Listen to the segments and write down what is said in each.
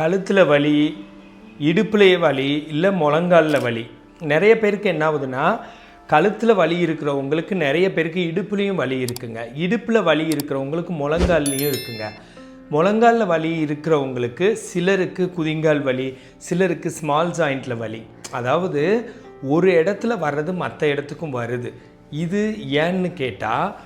கழுத்தில் வலி இடுப்புலேயே வலி இல்லை முழங்காலில் வலி. நிறைய பேருக்கு என்ன ஆகுதுன்னா கழுத்தில் வலி இருக்கிறவங்களுக்கு நிறைய பேருக்கு இடுப்புலேயும் வலி இருக்குங்க. இடுப்பில் வலி இருக்கிறவங்களுக்கு முழங்கால்லையும் இருக்குங்க. முழங்காலில் வலி இருக்கிறவங்களுக்கு சிலருக்கு குதிங்கால் வலி சிலருக்கு ஸ்மால் ஜாயிண்ட்டில் வலி. அதாவது ஒரு இடத்துல வர்றது மற்ற இடத்துக்கும் வருது. இது ஏன்னு கேட்டால்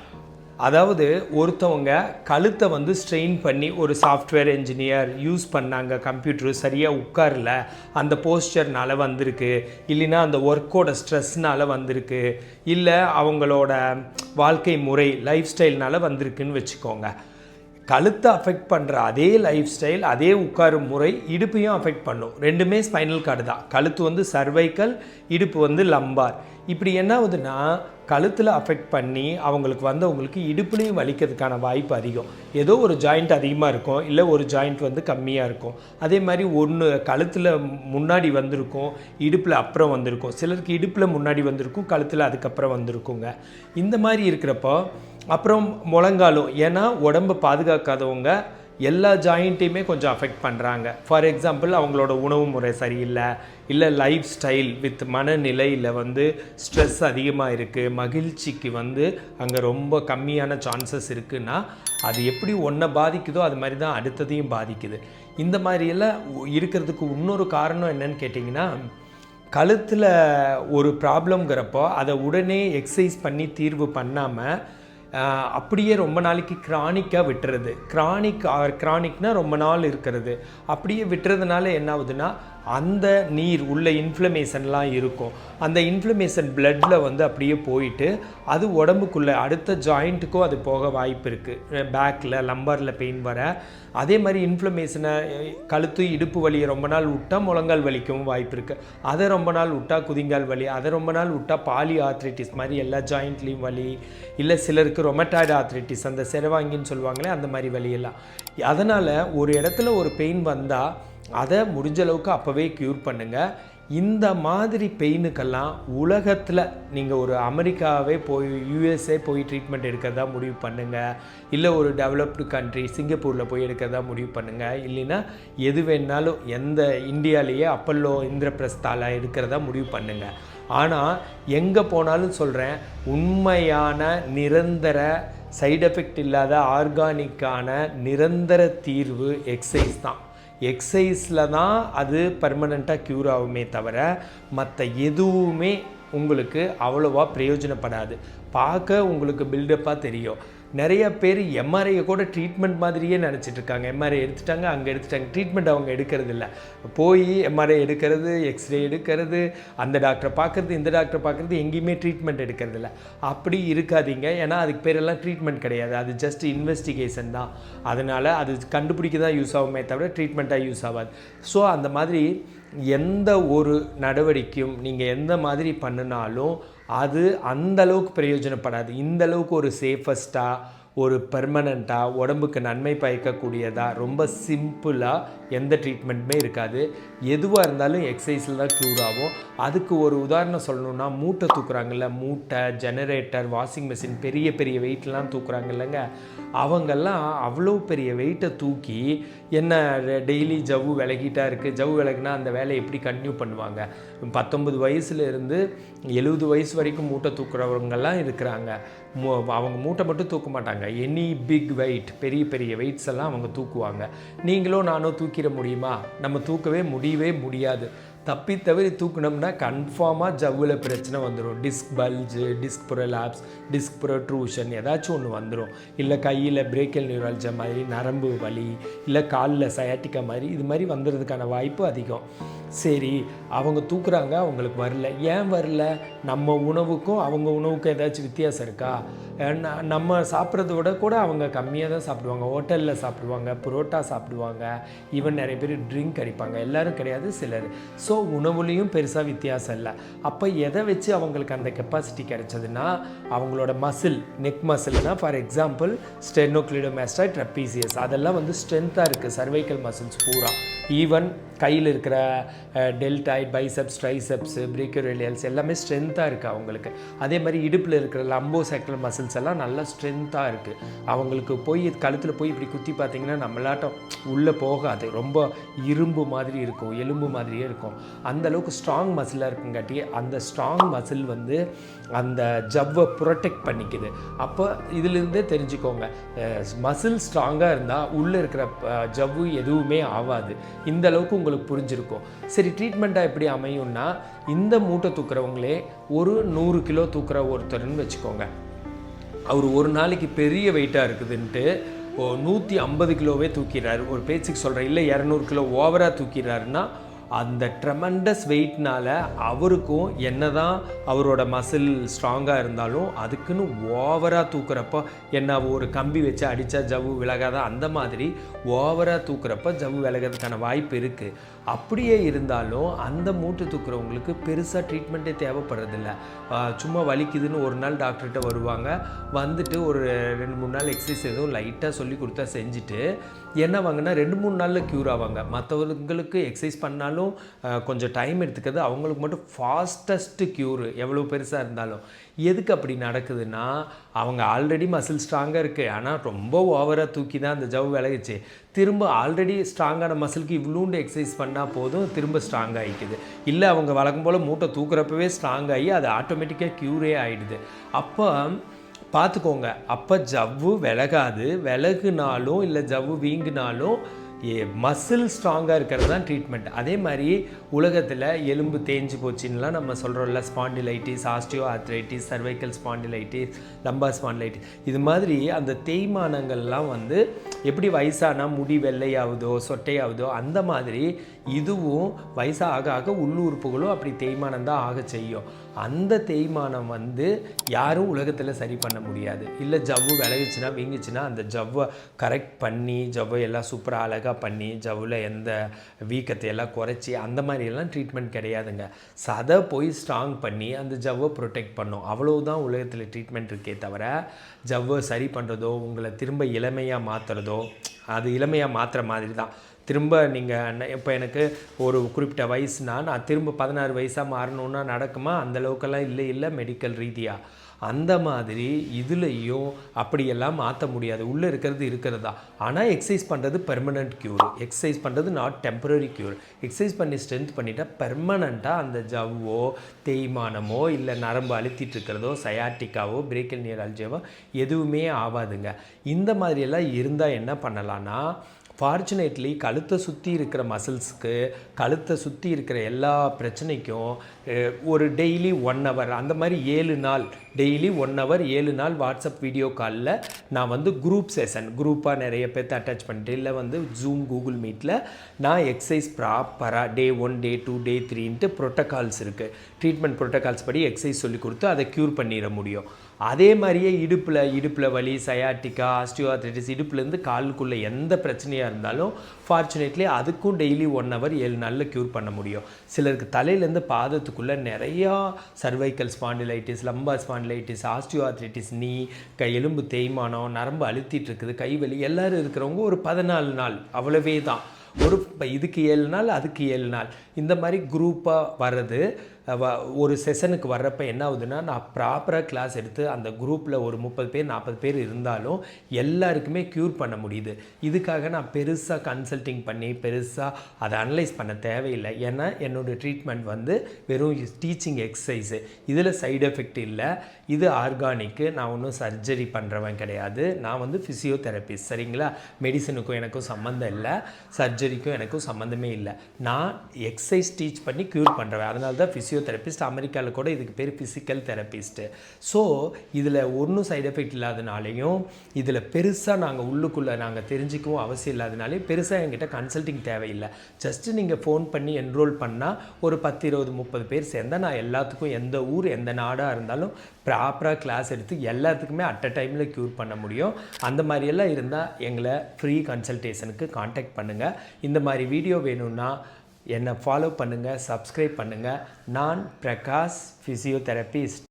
அதாவது ஒருத்தவங்க கழுத்தை வந்து ஸ்ட்ரெயின் பண்ணி ஒரு சாஃப்ட்வேர் என்ஜினியர் யூஸ் பண்ணாங்க கம்ப்யூட்டர் சரியாக உட்காரல அந்த போஸ்டர்னால வந்திருக்கு. இல்லைன்னா அந்த ஒர்க்கோட ஸ்ட்ரெஸ்னால வந்திருக்கு. இல்லை அவங்களோட வாழ்க்கை முறை லைஃப் ஸ்டைல்னால வந்திருக்குன்னு வச்சுக்கோங்க. கழுத்தை அஃபெக்ட் பண்ணுற அதே லைஃப் ஸ்டைல் அதே உட்காரும் முறை இடுப்பையும் அஃபெக்ட் பண்ணும். ரெண்டுமே ஸ்பைனல் கார்டு தான். கழுத்து வந்து சர்வைக்கல் இடுப்பு வந்து லம்பார் இப்படி என்ன ஆகுதுன்னா கழுத்தில் அஃபெக்ட் பண்ணி அவங்களுக்கு வந்தவங்களுக்கு இடுப்புலையும் வலிக்கிறதுக்கான வாய்ப்பு அதிகம். ஏதோ ஒரு ஜாயிண்ட் அதிகமாக இருக்கும் இல்லை ஒரு ஜாயிண்ட் வந்து கம்மியாக இருக்கும். அதே மாதிரி ஒன்று கழுத்தில் முன்னாடி வந்திருக்கும் இடுப்பில் அப்புறம் வந்திருக்கும். சிலருக்கு இடுப்பில் முன்னாடி வந்திருக்கும் கழுத்தில் அதுக்கப்புறம் வந்திருக்குங்க. இந்த மாதிரி இருக்கிறப்போ அப்புறம் முழங்காலும் ஏன்னா உடம்பை பாதுகாக்காதவங்க எல்லா ஜாயிண்ட்டையுமே கொஞ்சம் அஃபெக்ட் பண்ணுறாங்க ஃபார் எக்ஸாம்பிள் அவங்களோட உணவு முறை சரியில்லை இல்லை லைஃப் ஸ்டைல் வித் மனநிலையில் வந்து ஸ்ட்ரெஸ் அதிகமாக இருக்குது மகிழ்ச்சிக்கு வந்து அங்கே ரொம்ப கம்மியான சான்சஸ் இருக்குன்னா அது எப்படி ஒன்றை பாதிக்குதோ அது மாதிரி தான் அடுத்ததையும் பாதிக்குது. இந்த மாதிரியெல்லாம் இருக்கிறதுக்கு இன்னொரு காரணம் என்னன்னு கேட்டிங்கன்னா கழுத்தில் ஒரு ப்ராப்ளம்ங்கிறப்போ அதை உடனே எக்ஸசைஸ் பண்ணி தீர்வு பண்ணாமல் அப்படியே ரொம்ப நாளைக்கு கிரானிக்காக விட்டுறது. கிரானிக் கிரானிக்னால் ரொம்ப நாள் இருக்கிறது. அப்படியே விட்டுறதுனால என்ன ஆகுதுன்னா அந்த நீர் உள்ள இன்ஃப்ளமேஷன்லாம் இருக்கும். அந்த இன்ஃப்ளமேஷன் பிளட்டில் வந்து அப்படியே போயிட்டு அது உடம்புக்குள்ளே அடுத்த ஜாயிண்ட்டுக்கும் அது போக வாய்ப்பு இருக்குது பேக்கில் லம்பரில் பெயின் வர. அதே மாதிரி இன்ஃப்ளமேஷனை கழுத்து இடுப்பு வலியை ரொம்ப நாள் விட்டால் முழங்கால் வலிக்கவும் வாய்ப்பு இருக்குது அதை ரொம்ப நாள் விட்டால் குதிங்கால் வலி அதை ரொம்ப நாள் விட்டால் பாலி ஆர்த்ரைட்டிஸ் மாதிரி எல்லா ஜாயிண்ட்லேயும் வலி இல்லை சிலருக்கு ரொமட்டாய்டு ஆர்த்ரைட்டிஸ் அந்த செரவாங்கின்னு சொல்லுவாங்களே அந்த மாதிரி வலியெல்லாம் அதனால் ஒரு இடத்துல ஒரு பெயின் வந்தால் அதை முடிஞ்ச அளவுக்கு அப்போவே க்யூர் பண்ணுங்கள் இந்த மாதிரி பெயினுக்கெல்லாம் உலகத்தில் நீங்கள் ஒரு அமெரிக்காவே போய் யூஎஸ்ஏ போய் ட்ரீட்மெண்ட் எடுக்கிறதா முடிவு பண்ணுங்கள் இல்லை ஒரு டெவலப்டு கண்ட்ரி சிங்கப்பூரில் போய் எடுக்கிறதா முடிவு பண்ணுங்கள் இல்லைன்னா எது வேணாலும் எந்த இந்தியாலேயே அப்பல்லோ இந்திரபிரஸ்தால எடுக்கிறதா முடிவு பண்ணுங்கள் ஆனால் எங்கே போனாலும் சொல்கிறேன் உண்மையான நிரந்தர சைடு எஃபெக்ட் இல்லாத ஆர்கானிக்கான நிரந்தர தீர்வு எக்ஸசைஸ் தான். எக்ஸசைஸில் தான் அது பர்மனெண்ட்டாக க்யூர் ஆகுமே தவிர மற்ற எதுவுமே உங்களுக்கு அவ்வளோவா பிரயோஜனப்படாது. பார்க்க உங்களுக்கு பில்டப்பாக தெரியும். நிறைய பேர் எம்ஆர்ஐயை கூட ட்ரீட்மெண்ட் மாதிரியே நினச்சிட்டு இருக்காங்க. எம்ஆர்ஐ எடுத்துட்டாங்க அங்கே எடுத்துட்டாங்க. ட்ரீட்மெண்ட் அவங்க எடுக்கிறது இல்லை. போய் எம்ஆர்ஐ எடுக்கிறது எக்ஸ்ரே எடுக்கிறது அந்த டாக்டரை பார்க்குறது இந்த டாக்டரை பார்க்குறது எங்கேயுமே ட்ரீட்மெண்ட் எடுக்கிறது இல்லை. அப்படி இருக்காதீங்க. ஏன்னா அதுக்கு பேரெல்லாம் ட்ரீட்மெண்ட் கிடையாது. அது ஜஸ்ட் இன்வெஸ்டிகேஷன் தான். அதனால் அது கண்டுபிடிக்க தான் யூஸ் ஆகுமே தவிர ட்ரீட்மெண்ட்டாக யூஸ் ஆகாது. ஸோ அந்த மாதிரி எந்த ஒரு நடவடிக்கையும் நீங்கள் எந்த மாதிரி பண்ணினாலும் அது அந்தளவுக்கு பிரயோஜனப்படாது. இந்த அளவுக்கு ஒரு சேஃபஸ்ட்டாக ஒரு பெர்மனண்ட்டாக உடம்புக்கு நன்மை பயக்கக்கூடியதாக ரொம்ப சிம்பிளாக எந்த ட்ரீட்மெண்ட்டுமே இருக்காது. எதுவாக இருந்தாலும் எக்ஸசைஸில் தான் க்யூர் ஆகும். அதுக்கு ஒரு உதாரணம் சொல்லணும்னா மூட்டை தூக்குறாங்கல்ல மூட்டை ஜெனரேட்டர் வாஷிங் மிஷின் பெரிய பெரிய வெயிட்லாம் தூக்குறாங்க இல்லைங்க. அவங்கெல்லாம் அவ்வளோ பெரிய வெயிட்டை தூக்கி என்ன டெய்லி ஜவ்வு விலகிட்டா இருக்குது ஜவ்வு விலகினா அந்த வேலையை எப்படி கண்டினியூ பண்ணுவாங்க? பத்தொன்பது வயசுலேருந்து எழுபது வயசு வரைக்கும் மூட்டை தூக்குறவங்கெல்லாம் இருக்கிறாங்க. மூ- அவங்க மூட்டை மட்டும் தூக்க மாட்டாங்க. எனி பிக் வெயிட் பெரிய பெரிய வெயிட்ஸ் எல்லாம் அவங்க தூக்குவாங்க. நீங்களும் நானும் தூக்கிட முடியுமா? நம்ம தூக்கவே முடியவே முடியாது. தப்பி தவிர தூக்குனோம்னா கன்ஃபார்மாக ஜவ்வில் பிரச்சனை வந்துடும் disc bulge disc prolapse disc protrusion ஏதாச்சும் ஒன்று வந்துடும் இல்லை கையில் பிரேக்கல் நியூரால்ஜா மாதிரி நரம்பு வலி இல்லை காலில் சயாட்டிக்கா மாதிரி இது மாதிரி வந்துடுறதுக்கான வாய்ப்பு அதிகம். சரி அவங்க தூக்குறாங்க அவங்களுக்கு வரல. ஏன் வரல? நம்ம உணவுக்கும் அவங்க உணவுக்கும் ஏதாச்சும் வித்தியாசம் இருக்கா? நம்ம சாப்பிட்றத விட கூட அவங்க கம்மியாக தான் சாப்பிடுவாங்க. ஹோட்டலில் சாப்பிடுவாங்க புரோட்டா சாப்பிடுவாங்க. ஈவன் நிறைய பேர் ட்ரிங்க் அடிப்பாங்க. எல்லோரும் கிடையாது சிலர். ஸோ உணவுலேயும் பெருசாக வித்தியாசம் இல்லை. அப்போ எதை வச்சு அவங்களுக்கு அந்த கெப்பாசிட்டி கிடைச்சதுன்னா அவங்களோட மசில் நெக் மசில்னால் ஃபார் எக்ஸாம்பிள் ஸ்டெனோக்ளிடோமேஸ்டா ட்ரெப்பீசியஸ் அதெல்லாம் வந்து ஸ்ட்ரென்த்தாக இருக்குது சர்வைக்கல் மசில்ஸ் பூரா. ஈவன் கையில் இருக்கிற டெல்டாய்ட் பைசப்ஸ் ட்ரைசப்ஸு பிரேக்கோரேலியல்ஸ் எல்லாமே ஸ்ட்ரென்த்தாக இருக்குது அவங்களுக்கு. அதே மாதிரி இடுப்பில் இருக்கிற லம்போ சேக்ரல் மசில்ஸ் எல்லாம் நல்லா ஸ்ட்ரென்த்தாக இருக்குது அவங்களுக்கு போய் கழுத்தில் போய் இப்படி குத்தி பார்த்தீங்கன்னா நம்மளாட்டம் உள்ளே போகாது. ரொம்ப இரும்பு மாதிரி இருக்கும் எலும்பு மாதிரியே இருக்கும். அந்த அளவுக்கு ஸ்ட்ராங் மசிலாக இருக்குங்காட்டி அந்த ஸ்ட்ராங் மசில் வந்து அந்த ஜவ்வை ப்ரொடெக்ட் பண்ணிக்குது. அப்போ இதுலேருந்தே தெரிஞ்சுக்கோங்க மசில் ஸ்ட்ராங்காக இருந்தால் உள்ளே இருக்கிற ஜவ்வு எதுவுமே ஆகாது இந்த அளவுக்கு உங்களுக்கு புரிஞ்சிருக்கும். சரி ட்ரீட்மெண்ட்டாக எப்படி அமையும்னா இந்த மூட்டை தூக்குறவங்களே ஒரு நூறு கிலோ தூக்குற ஒருத்தர்னு வச்சுக்கோங்க. அவர் ஒரு நாளைக்கு பெரிய வெயிட்டாக இருக்குதுன்ட்டு ஓ நூற்றி ஐம்பது கிலோவே தூக்கிடுறாரு. ஒரு பேச்சுக்கு சொல்கிறேன் இல்லை இரநூறு கிலோ ஓவராக தூக்கிறாருன்னா அந்த ட்ரெமண்டஸ் வெயிட்னால அவருக்கும் என்ன தான் அவரோட மசில் ஸ்ட்ராங்காக இருந்தாலும் அதுக்குன்னு ஓவராக தூக்குறப்போ என்ன ஒரு கம்பி வச்சு அடித்தா ஜவ்வு விலகாத? அந்த மாதிரி ஓவராக தூக்குறப்ப ஜவ்வு விலகிறதுக்கான வாய்ப்பு இருக்குது அப்படியே இருந்தாலும் அந்த மூட்டு தூக்குறவங்களுக்கு பெருசாக ட்ரீட்மெண்ட்டே தேவைப்படுறதில்ல. சும்மா வலிக்குதுன்னு ஒரு நாள் டாக்டர்கிட்ட வருவாங்க. வந்துட்டு ஒரு ரெண்டு மூணு நாள் எக்ஸசைஸ் எதுவும் லைட்டாக சொல்லி கொடுத்தா செஞ்சுட்டு என்ன வாங்கன்னா ரெண்டு மூணு நாளில் க்யூர் ஆவாங்க. மற்றவங்களுக்கு எக்ஸசைஸ் பண்ணாலும் கொஞ்சம் டைம் எடுத்துக்கிறது அவங்களுக்கு மட்டும் ஃபாஸ்டஸ்ட்டு க்யூர் எவ்வளோ பெருசாக இருந்தாலும். எதுக்கு அப்படி நடக்குதுன்னா அவங்க ஆல்ரெடி மசில் ஸ்ட்ராங்காக இருக்குது ஆனால் ரொம்ப ஓவராக தூக்கி தான் அந்த ஜவ் விலகிச்சு திரும்ப ஆல்ரெடி ஸ்ட்ராங்கான மசிலுக்கு இவ்வளோண்டு எக்ஸசைஸ் பண்ணால் போதும் திரும்ப ஸ்ட்ராங் ஆகிக்குது இல்லை அவங்க வழக்கம் போல் மூட்டை தூக்குறப்பவே ஸ்ட்ராங் ஆகி அது ஆட்டோமேட்டிக்காக க்யூரே ஆகிடுது அப்போ பார்த்துக்கோங்க. அப்போ ஜவ்வு விலகாது. விலகுனாலும் இல்லை ஜவ்வு வீங்கினாலும் மசில் ஸ்ட்ராங்காக இருக்கிறது தான் ட்ரீட்மெண்ட் அதே மாதிரி உலகத்தில் எலும்பு தேஞ்சு போச்சுன்னுலாம் நம்ம சொல்கிறோம்ல spondylitis osteo arthritis cervical spondylitis lumbar spondylitis இது மாதிரி அந்த தேய்மானங்கள்லாம் வந்து எப்படி வயசானால் முடி வெள்ளையாகுதோ சொட்டையாகுதோ அந்த மாதிரி இதுவும் வயசாக ஆக ஆக உள்ளுறுப்புகளும் அப்படி தேய்மானம் தான் ஆக செய்யும். அந்த தேய்மானம் வந்து யாரும் உலகத்தில் சரி பண்ண முடியாது. இல்லை ஜவ்வு விலகுச்சுன்னா வீங்கிச்சுன்னா அந்த ஜவ்வை கரெக்ட் பண்ணி ஜவ்வை எல்லாம் சூப்பராக அழகாக பண்ணி ஜவ்வில் எந்த வீக்கத்தை எல்லாம் குறைச்சி அந்த மாதிரியெல்லாம் ட்ரீட்மெண்ட் கிடையாதுங்க. சதை போய் ஸ்ட்ராங் பண்ணி அந்த ஜவ்வை ப்ரொடெக்ட் பண்ணும். அவ்வளவுதான் உலகத்தில் ட்ரீட்மெண்ட் இருக்கே தவிர ஜவ்வை சரி பண்ணுறதோ உங்களை திரும்ப இளமையாக மாற்றுறதோ அது இளமையாக மாற்றுற மாதிரி தான். திரும்ப நீங்கள் இப்போ எனக்கு ஒரு குறிப்பிட்ட வயசுனா நான் திரும்ப பதினாறு வயசாக மாறணுன்னா நடக்குமா? அந்த அளவுக்கெல்லாம் இல்லை இல்லை மெடிக்கல் ரீதியாக அந்த மாதிரி இதுலேயும் அப்படியெல்லாம் மாற்ற முடியாது. உள்ளே இருக்கிறது இருக்கிறதா. ஆனால் எக்ஸசைஸ் பண்ணுறது பெர்மனண்ட் க்யூர் எக்ஸசைஸ் பண்ணுறது நாட் டெம்பரரி க்யூர் எக்ஸசைஸ் பண்ணி ஸ்ட்ரென்த் பண்ணிட்டால் பெர்மனண்ட்டாக அந்த ஜவ்வோ தேய்மானமோ இல்லை நரம்பு அழுத்திட்டு இருக்கிறதோ சயாட்டிக்காவோ பிரேக்கல் நியர் அல்ஜியாவோ எதுவுமே ஆகாதுங்க இந்த மாதிரியெல்லாம் இருந்தால் என்ன பண்ணலான்னா ஃபார்ச்சுனேட்லி கழுத்தை சுற்றி இருக்கிற மசில்ஸ்க்கு கழுத்தை சுற்றி இருக்கிற எல்லா பிரச்சனைக்கும் ஒரு டெய்லி ஒன் ஹவர் அந்த மாதிரி ஏழு நாள் டெய்லி ஒன் ஹவர் ஏழு நாள் வாட்ஸ்அப் வீடியோ காலில் நான் வந்து குரூப் செஷன் குரூப்பாக நிறைய பேர்த்த அட்டாச் பண்ணிட்டு இல்லை வந்து ஜூம் கூகுள் மீட்டில் நான் எக்ஸசைஸ் ப்ராப்பராக day one day two day த்ரீன்ட்டு protocols இருக்குது ட்ரீட்மெண்ட் ப்ரோட்டோகால்ஸ் படி எக்ஸசைஸ் சொல்லி கொடுத்து அதை க்யூர் பண்ணிட முடியும். அதே மாதிரியே இடுப்பில் இடுப்பில் வலி சயாட்டிக்கா ஆஸ்டியோஆர்த்ரைட்டிஸ் இடுப்புலேருந்து காலுக்குள்ளே எந்த பிரச்சனையாக இருந்தாலும் ஃபார்ச்சுனேட்லி அதுக்கும் டெய்லி ஒன் ஹவர் ஏழு நாளில் க்யூர் பண்ண முடியும். சிலருக்கு தலையிலேருந்து பாதத்துக்குள்ளே நிறையா cervical spondylitis lumbar spondylitis osteoarthritis நீ கை எலும்பு தேய்மானம் நரம்பு அழுத்திட்டு இருக்குது கை வலி எல்லாரும் இருக்கிறவங்க ஒரு பதினாலு நாள் அவ்வளவே தான் ஒரு இப்போ இதுக்கு ஏழு நாள் அதுக்கு ஏழு நாள். இந்த மாதிரி குரூப்பாக வர்றது ஒரு செஷனுக்கு வர்றப்ப என்ன ஆகுதுன்னா நான் ப்ராப்பராக கிளாஸ் எடுத்து அந்த குரூப்பில் ஒரு முப்பது பேர் நாற்பது பேர் இருந்தாலும் எல்லாருக்குமே க்யூர் பண்ண முடியுது. இதுக்காக நான் பெருசாக கன்சல்டிங் பண்ணி பெருசாக அதை அனலைஸ் பண்ண தேவையில்லை. ஏன்னா என்னோடய ட்ரீட்மெண்ட் வந்து வெறும் டீச்சிங் எக்ஸசைஸு இதில் சைடு எஃபெக்ட் இல்லை. இது ஆர்கானிக்கு நான் ஒன்றும் சர்ஜரி பண்ணுறவன் கிடையாது. நான் வந்து ஃபிசியோதெரபிஸ்ட் சரிங்களா? மெடிசனுக்கும் எனக்கும் சம்மந்தம் இல்லை. சர்ஜரிக்கும் எனக்கும் சம்மந்தமே இல்லை. நான் எக்ஸசைஸ் டீச் பண்ணி க்யூர் பண்ணுறவன் அதனால தான் ஃபிசியோதெரபிஸ்ட் அமெரிக்காவில் கூட இதுக்கு பேர் ஃபிசிக்கல் தெரபிஸ்ட்டு ஸோ இதில் ஒன்றும் சைடு எஃபெக்ட் இல்லாதனாலையும் இதில் பெருசாக நாங்கள் உள்ளுக்குள்ளே நாங்கள் தெரிஞ்சிக்கவும் அவசியம் இல்லாதனாலையும் பெருசாக என்கிட்ட கன்சல்ட்டிங் தேவையில்லை. ஜஸ்ட்டு நீங்கள் ஃபோன் பண்ணி என்ரோல் பண்ணால் ஒரு பத்து இருபது முப்பது பேர் சேர்ந்தால் நான் எல்லாத்துக்கும் எந்த ஊர் எந்த நாடாக இருந்தாலும் ப்ராப்பராக கிளாஸ் எடுத்து எல்லாத்துக்குமே அட் அ டைமில் க்யூர் பண்ண முடியும். அந்த மாதிரியெல்லாம் இருந்தால் எங்களை ஃப்ரீ கன்சல்டேஷனுக்கு காண்டாக்ட் பண்ணுங்கள் இந்த மாதிரி வீடியோ வேணும்னா என்னை ஃபாலோ பண்ணுங்கள் சப்ஸ்கிரைப் பண்ணுங்கள் நான் பிரகாஷ் ஃபிசியோதெரபிஸ்ட்